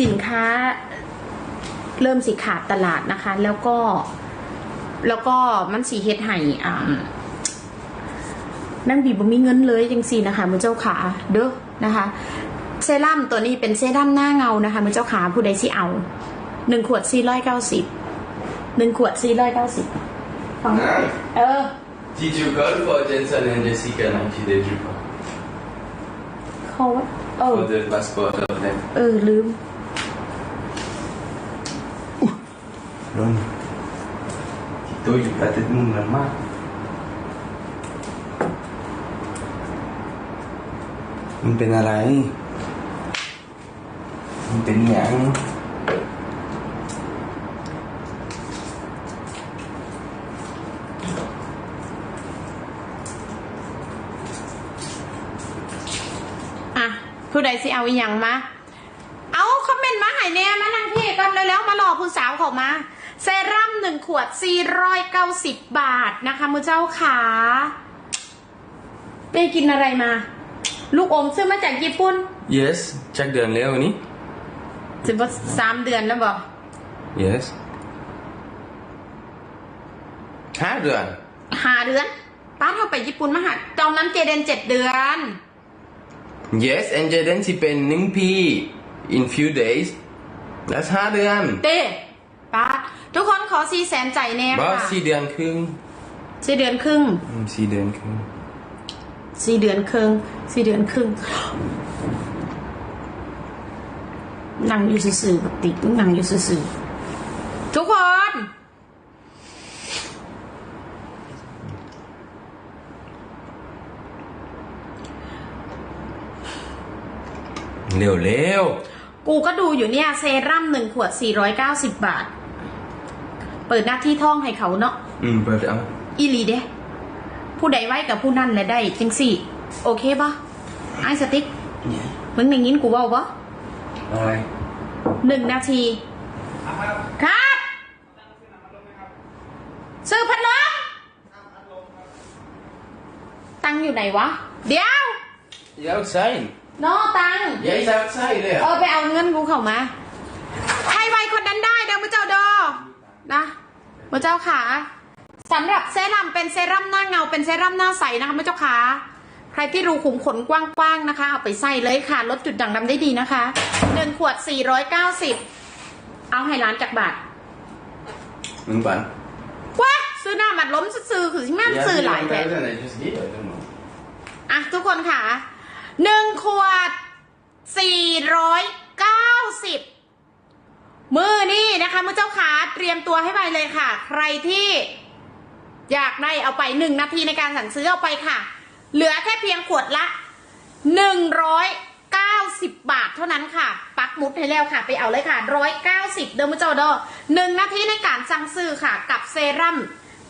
สินค้าเริ่มสิขาดตลาดนะคะ แล้วก็แล้วก็มันสีเฮ็ดให้อ่านั่งบีบ่มีเงินเลยจังสี่นะคะมือเจ้าขาเด้อนะคะ เซรั่มตัวนี้เป็นเซรั่มหน้าเงานะคะมือเจ้าขาผู้ใดที่เอาหนึ่งขวดสี่ร้อยเก้าสิบหนึ่งขวดสี่ร้อยเก้าสิบฟังเออ Did you go for Jensen and Jessica 90 Day Drip? เขาว่าเออ For the passport of them? เออลืม Ron. Tito, yung patid mo naman. มันเป็นอะไรมันเป็นหยังอะผู้ใดสิเอาอีหยังมา เอาคอมเมนต์มาให้แน่มานั่งพี่ก่อนแล้วๆมารอผู้สาวเขามา เซรั่มหนึ่งขวด 490 บาทนะคะมือเจ้าขาไปกินอะไรมา ลูกอมซื้อมาจากญี่ปุ่น Yes จักเดือนแล้วนี่สิบว่าสามเดือนแล้วบอก Yes ห้าเดือนหาเดือนป้าเท่าไปญี่ปุ่นมาหาตอนนั้นเจเดนเจ็ดเดือน Yes and Jaden สิเป็นหนึ่งปี in few days that's ห้าเดือนเต้ ป้าทุกคนขอซีแสนใจแน่บอสค่ะสี่เดือนครึ่งสี่เดือนครึ่งอืมสี่เดือนครึ่งสี่เดือนครึ่งสี่เดือนครึ่งนั่งอยู่ซื่อๆปกตินั่งอยู่ซื่อๆทุกคน เร็วเร็วกูก็ดูอยู่เนี่ย เซรั่มหนึ่งขวด 490 บาท เปิดหน้าที่ท่องให้เขาเนาะอืมเปิดเอาอีหลีเด้ผู้ใดไว้กับผู้นั่นแหละได้จังสี่โอเคปะไอสติ๊กมึงในยินกูเว่าปะอะไรหนึ่งนาที ครับ ซื้อพัดลมตังค์อยู่ไหนวะ เดี๋ยว อย่า outside นอตังค์อย่า is outside เลยเออไปเอาเงินกูเข้ามา ใครไวคนนั้นได้เด้อมือเจ้าดอนะ มือเจ้าขาสำหรับเซรั่มเป็นเซรั่มหน้าเงา เป็นเซรั่มหน้าใสนะคะมือเจ้าขาใครที่รูขุมขนกว้างๆนะคะ เอาไปใส่เลยค่ะ ลดจุดด่างดำได้ดีนะคะหนึ่งขวด 490 เอาให้ร้านจากบาทหนึ่งปันว้าซื้อหน้าบัดล้มซื้อคือที่แม่นซื้อหลายแท้ I just give I don't know อะทุกคนค่ะหนึ่งขวดสี่ร้อยเก้าสิบ มือนี่นะคะมือเจ้าขาเตรียมตัวให้ไปเลยค่ะ ใครที่อยากได้เอาไปหนึ่งนาทีในการสั่งซื้อเอาไปค่ะ เหลือแค่เพียงขวดละหนึ่งร้อยเก้าสิบบาทเท่านั้นค่ะ ปักมุดให้แล้วค่ะ ไปเอาเลยค่ะร้อยเก้าสิบเดิมมือเจ้าดอหนึ่งนาทีในการสั่งซื้อค่ะ กับเซรั่ม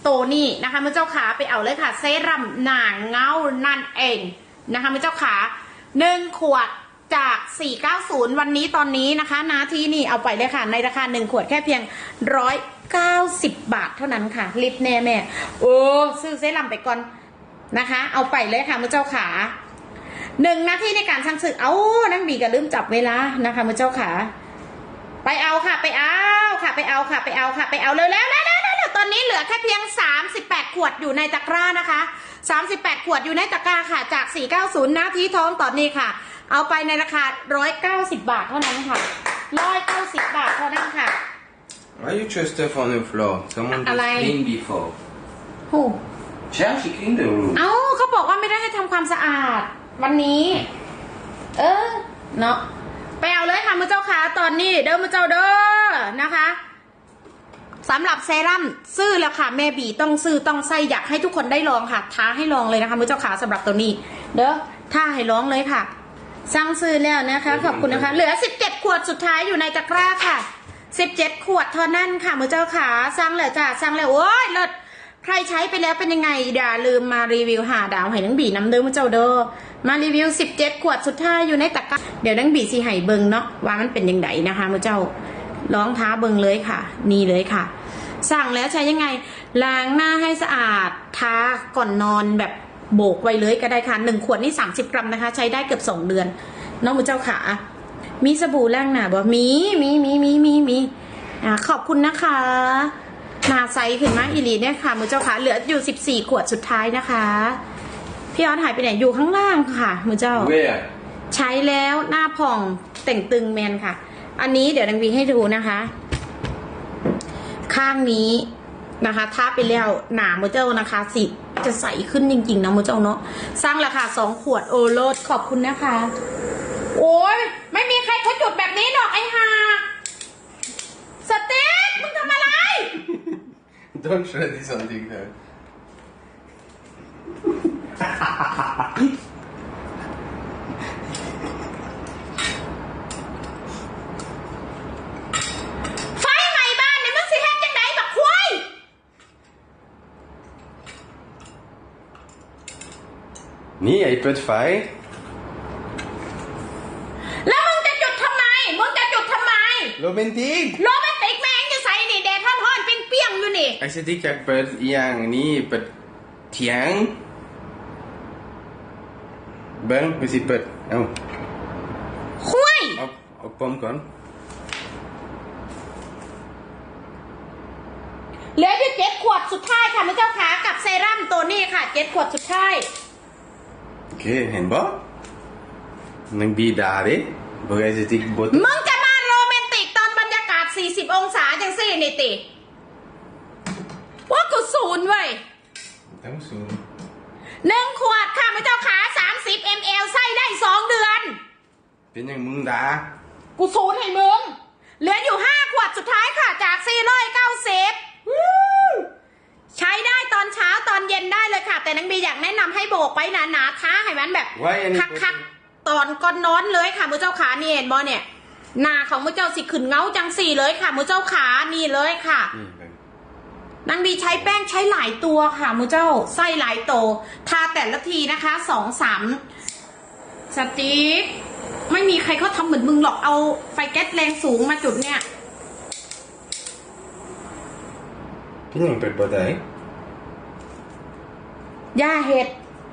โตนี่นะคะมือเจ้าขาไปเอาเลยค่ะ เซรั่มหนางเงานั่นเองนะคะมือเจ้าขาหนึ่งขวด จาก 490 วันนี้ตอนนี้นะคะ นาทีนี่เอาไปเลยค่ะ ในราคาหนึ่งขวดแค่เพียง 190 บาทเท่านั้นค่ะรีบแน่แม่ โอ้ ซื้อเซรั่มไปก่อนนะคะ เอาไปเลยค่ะมือเจ้าขาหนึ่งนาทีในการสั่งซื้อ เอานั่งบีก็ลืมจับเวลานะคะมือเจ้าขา ไปเอาค่ะ ไปเอาค่ะ ไปเอาค่ะ ไปเอาค่ะ ไปเอาเร็วแล้วแล้วแล้วตอนนี้เหลือแค่เพียง 38 ขวดอยู่ในตะกร้านะคะ 38 ขวดอยู่ในตะกร้าค่ะ จาก 490 นาทีท้องตอนนี้ค่ะ เอาไปในราคา 190 บาทเท่านั้นค่ะ 190 บาทเท่านั้นค่ะ Why you throw stuff on the floor someone just อะไร cleaned before โอ้ Chef she cleaned the room เอ้าเขาบอกว่าไม่ได้ให้ทำความสะอาด วันนี้ เออ เนาะไปเอาเลยค่ะมือเจ้าขาตอนนี้เด้อมือเจ้าเด้อนะคะสำหรับเซรั่มซื้อแล้วค่ะแม่บีต้องซื้อต้องใส่อยากให้ทุกคนได้ลองค่ะท้าให้ลองเลยนะคะมือเจ้าขาสำหรับตัวนี้ เด้อท้าให้ลองเลยค่ะ สั่งซื้อแล้วนะคะ ขอบคุณนะคะ เหลือ 17 ขวดสุดท้ายอยู่ในตะกร้าค่ะ 17 ขวดเท่านั้นค่ะมือเจ้าขาสั่งแล้วจ้าสั่งแล้วโอ้ยเลิศใครใช้ไปแล้วเป็นยังไงอย่าลืมมารีวิวหาดาวให้นังบีน้ำเด้อมาเจ้าเด้อมารีวิว 17 ขวดสุดท้ายอยู่ในตะกร้าเดี๋ยวนังบีสิให้เบิงเนาะว่ามันเป็นยังไงนะคะมาเจ้าลองท้าเบิงเลยค่ะ นี่เลยค่ะ สั่งแล้วใช้ยังไงล้างหน้าให้สะอาดทาก่อนนอนแบบ โบกไว้เลยก็ได้ค่ะหนึ่งขวดนี่ 30 กรัมนะคะ ใช้ได้เกือบ2เดือนเน้องมือเจ้าขามีสบู่ล้างหน้าบ่มีมีมีมีมีมีอ่าขอบคุณนะคะหน้าใสขึ้นมาอีหลีเนี่ยค่ะมือเจ้าค่ะเหลืออยู่สิบสี่ขวดสุดท้ายนะคะพี่ออสหายไปไหนอยู่ข้างล่างค่ะมือเจ้า Where ใช้แล้วหน้าผ่องแต่งตึงแมนค่ะ อันนี้เดี๋ยวดังวีให้ดูนะคะ ข้างนี้นะคะทาไปแล้วหนามือเจ้านะคะสิ จะใสขึ้นจริงๆนะมือเจ้าเนาะสร้างราคาสองขวดโอโลดขอบคุณนะคะ โอ้ยไม่มีใครเขาจุดแบบนี้หรอกไอ้ห่าสติ๊กมึงทำอะไร Don't try this on TikTok. ไฟไหม้บ้านเนี่ยมึงสิเฮ็ดจังไดบักควาย นี่ไอ้เปิดไฟ แล้วมึงจะจุดทำไม มึงจะจุดทำไม โรแมนติก โรแมนติกแมงจะใส่นี่แดดร้อนๆเปรี้ยงๆอยู่นี่ ไอ้สติ๊กจากเปิดอหย่างนี้เปิดเถียง เบิ้งไปสิเปิด เอาคุยเอาเอาปมก่อนเหลืออยู่เจ็ดขวดสุดท้ายค่ะมือเจ้าขากับเซรั่มตัวนี้ค่ะเจ็ดขวดสุดท้ายโอ เคเห็นบ่นังบีดาเด้บอกไอ้สติ๊กบดมึงจะมาโรแมนติกตอนบรรยากาศ 40 องศาจังสินี่ติ ว่ากูศูนย์เว้ยต้องสูงหนึ่งขวดค่ะมือเจ้าขา30 ml ใส่ได้ 2 เดือน เป็นอย่างมึงดา กูศูนย์ให้มึง เหลืออยู่ 5 ขวดสุดท้ายค่ะจาก490วู้ ใช้ได้ตอนเช้าตอนเย็นได้เลยค่ะ แต่นังบีอยากแนะนำให้โบกไปหนาๆค่ะให้มันแบบคักคักตอนก่อนนอนเลยค่ะมือเจ้าขานี่เห็นบอเนี่ยหนาของมือเจ้าสิขึ้นเงาจังสี่เลยค่ะมือเจ้าขานี่เลยค่ะนังบีใช้แป้งใช้หลายตัวค่ะมือเจ้าไส้หลายโตทาแต่ละทีนะคะสองสามสติ๊กไม่มีใครเขาทำเหมือนมึงหรอกเอาไฟแก๊สแรงสูงมาจุดเนี่ยที่หนึ่ง perde para 10. ย่าเห็ด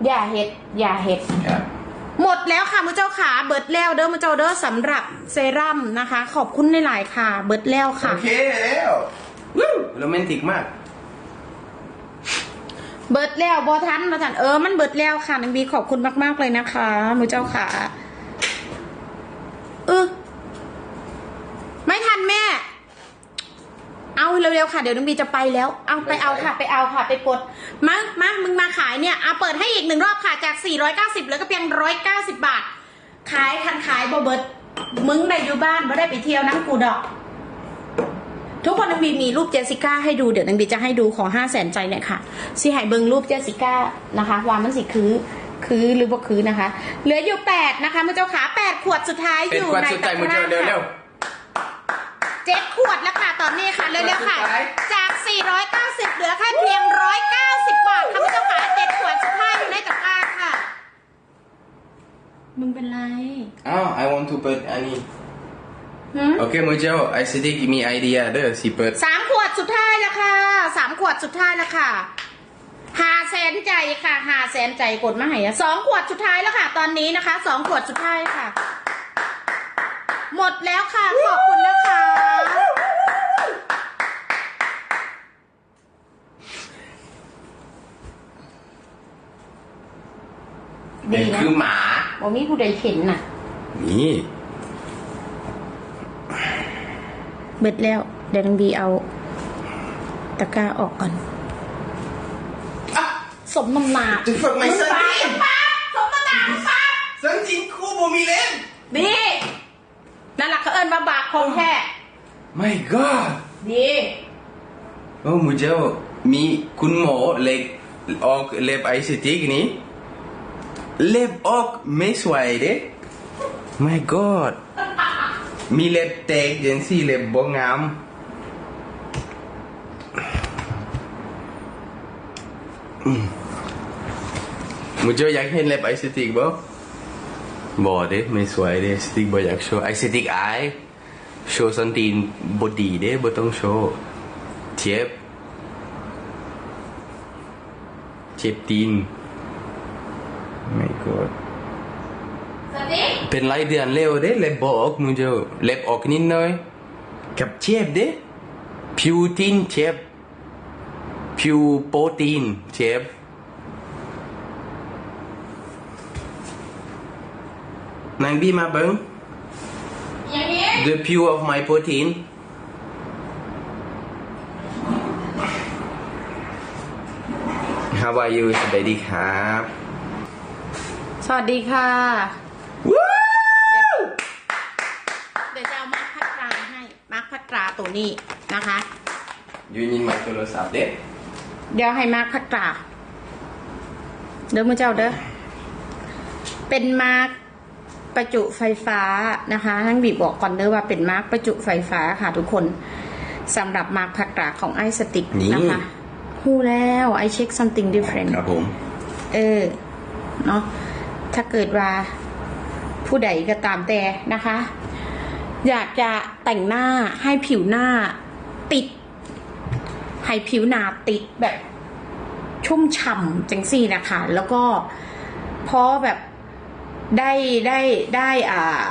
อย่าเห็ดอย่าเห็ด ครับหมดแล้วค่ะมือเจ้าขาเบิดแล้วเด้อมือเจ้าเด้อสำหรับเซรั่มนะคะ ขอบคุณในหลายๆค่ะ เบิดแล้วค่ะ โอเคแล้ววู้โรแมนติกมาก เบิดแล้วบอทันบอทันเออมันเบิดแล้วค่ะนางบีขอบคุณมากๆเลยนะคะมือเจ้าขาเออไม่ทันแม่ เอาเร็วๆค่ะเดี๋ยวนางบีจะไปแล้ว เอาไปเอาค่ะไปเอาค่ะไปกดมามามึงมาขายเนี่ยเอาเปิดให้อีกหนึ่งรอบค่ะจาก 490เหลือก็เพียง 190 บาท ขายคันขายบอเบิดมึงได้อยู่บ้านบ่ได้ไปเที่ยวน้ำกูดอก ทุกคนนางบีมีรูปเจสสิก้าให้ดูเดี๋ยวนางบีจะให้ดูขอห้าแสนใจเนี่ยค่ะสิใหายเบิงรูปเจสสิก้านะคะว่ามันสิคือคือหรือบ่คือนะคะ เหลืออยู่แปดนะคะมือเจ้าขาแปดขวดสุดท้ายเป็อนยู่กวาดในสุดตะใจกมือเจร้าอ เร็วเร็วเจ็ดขวดแล้วค่ะตอนนี้ค่ะเร็วๆค่ะขวดสุดท้ายจาก 490 เหลือแค่เพียง 190 บาทค่ะมือเจ้าขาเจ็ดขวดสุดท้ายอยู่ในตะกร้าค่ะ มึงเป็นไรอ้าว I want to เปิดอันนี้หืมโอเคมือเจ้าไอ้สติ๊กมีไอเดียเด้อสิเปิดสามขวดสุดท้ายแล้วค่ะสามขวดสุดท้ายแล้วค่ะหาแสนใจค่ะหาแสนใจกดมาให้อะสองขวดสุดท้ายแล้วค่ะ ตอนนี้นะคะสองขวดสุดท้ายค่ะ หมดแล้วค่ะ ขอบคุณนะคะ ดีนี่นะคือหมาบ่มีผู้ใดเห็นน่ะ นี่เบิดแล้วเดี๋ยวนังบีเอา ตะกร้าออกก่อนอะสมน้ำหนาจะฝึกไหมสันติป้าสมน้ำหนาป้าสันติคูบ่มีเล่นดีนั่นแหละเขาเอิญมาบากของแท้ My God ดีโอ้มือเจ้ามีคุณหมอเล็กออกเล็บไอสติกนี่ เล็บออกไม่สวยเด้ My God มีเล็บแตกยังสี่เล็บบ่งามอืมมือเจ้าอยากเห็นเล็บ ไอสติกบ่บ่เด้ไม่สวยเด้สติกบ่อยากโชว์ไอสติกไอโชว์สันตีนบ่ดีเด้บ่ต้องโชว์เจ็บเจ็บตีนไม่กดสติ๊กเป็นหลายเดือนเร็วเด้เล็บบอกมึงเจ้าเล็บออกนิดหน่อยกับเชฟเด้ผิวตีนเชฟผิวโปรตีนเชฟนางบีมาเบิ้งอย่างนี้ the pure of my protein How are you สวัสดีครับ สวัสดีค่ะ Woo! เดี๋ยวจะเอามาร์คพัตราให้มาร์คพัตราตัวนี้นะคะ ยูนินมาโทรศัพท์เด็ดเดี๋ยวให้มาร์คพัตราเด้อมือเจ้าเด้อเป็นมาร์คประจุไฟฟ้านะคะทั้งบีบบอกก่อนเด้อว่าเป็นมาร์คประจุไฟฟ้าค่ะทุกคนสำหรับมาร์คพัตราของไอสติกนะคะฮู้แล้วไอเช็ค something different ครับผม เออเนาะ ถ้าเกิดว่าผู้ใดก็ตามแต่นะคะ อยากจะแต่งหน้าให้ผิวหน้าติด ให้ผิวหน้าติดแบบชุ่มฉ่ำจังสี่นะคะ แล้วก็พอแบบได้ได้ได้อ่า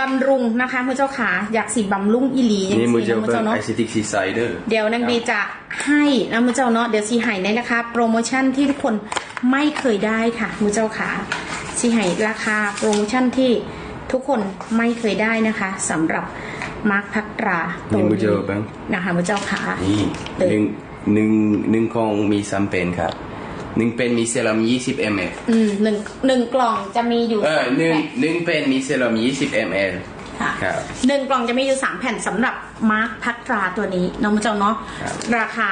บำรุงนะคะมือเจ้าขาอยากสีบำรุงอีหลีอย่างนี่มือสี่เจ้านะมือเบิ้เจ้างเนาะไอซิติกซีไซเดอร์เดี๋ยวนางบีจะให้นะมือเจ้าเนาะเดี๋ยวซีให้ในราคาโปรโมชั่นที่ทุกคนไม่เคยได้ค่ะมือเจ้าขาซีให้ราคาโปรโมชั่นที่ทุกคนไม่เคยได้นะคะสำหรับมาร์คพัตราตัวนี่มือนี้เจ้าเบิ้งนะคะมือเจ้าขานี่เออหนึ่งหนึ่งหนึ่งของมีซัมเป็นครับ หนึ่งเป็นมีเซรั่ม20 ml อืมหนึ่งหนึ่งกล่องจะมีอยู่เออสามหนึ่งแผ่นหนึ่งเป็นมีเซรั่ม20 ml ค่ะครับหนึ่งกล่องจะมีอยู่สามแผ่นสำหรับมาร์คพัตราตัวนี้น้องมือเจ้าเนาะครับราคา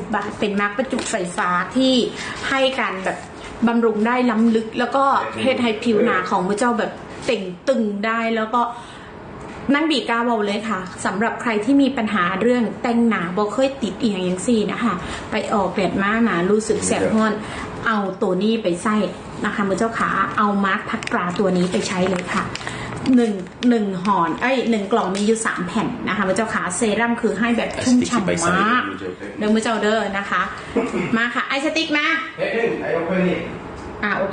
590 บาท เป็นมาร์กประจุไฟฟ้าที่ให้การแบบบำรุงได้ล้ำลึก แล้วก็เฮ็ดให้ผิวหนาของพระเจ้าแบบเต่งตึงได้แล้วก็ นั่งบีกาบอกเลยค่ะสำหรับใครที่มีปัญหาเรื่องแต่งหนาบ่เคยติดเอียงอย่างสี่นะคะ ไปออกแดดมาหนารู้สึกแสบห้อนเอาตัวนี้ไปใส่นะคะมือเจ้าขาเอามาร์กพัตราตัวนี้ไปใช้เลยค่ะหนึ่งหนึ่งหอนเอ้ยหนึ่งกล่องมีอยู่สามแผ่นนะคะพระเจ้าขาเซรั่มคือให้แบบชุ่มฉ่ำมากเดิมมือเจ้าเด้อนะคะ มาค่ะไอสติ๊กมาเฮ้ยหนึ่งไอ้เอาไปนี่อ่าโอเค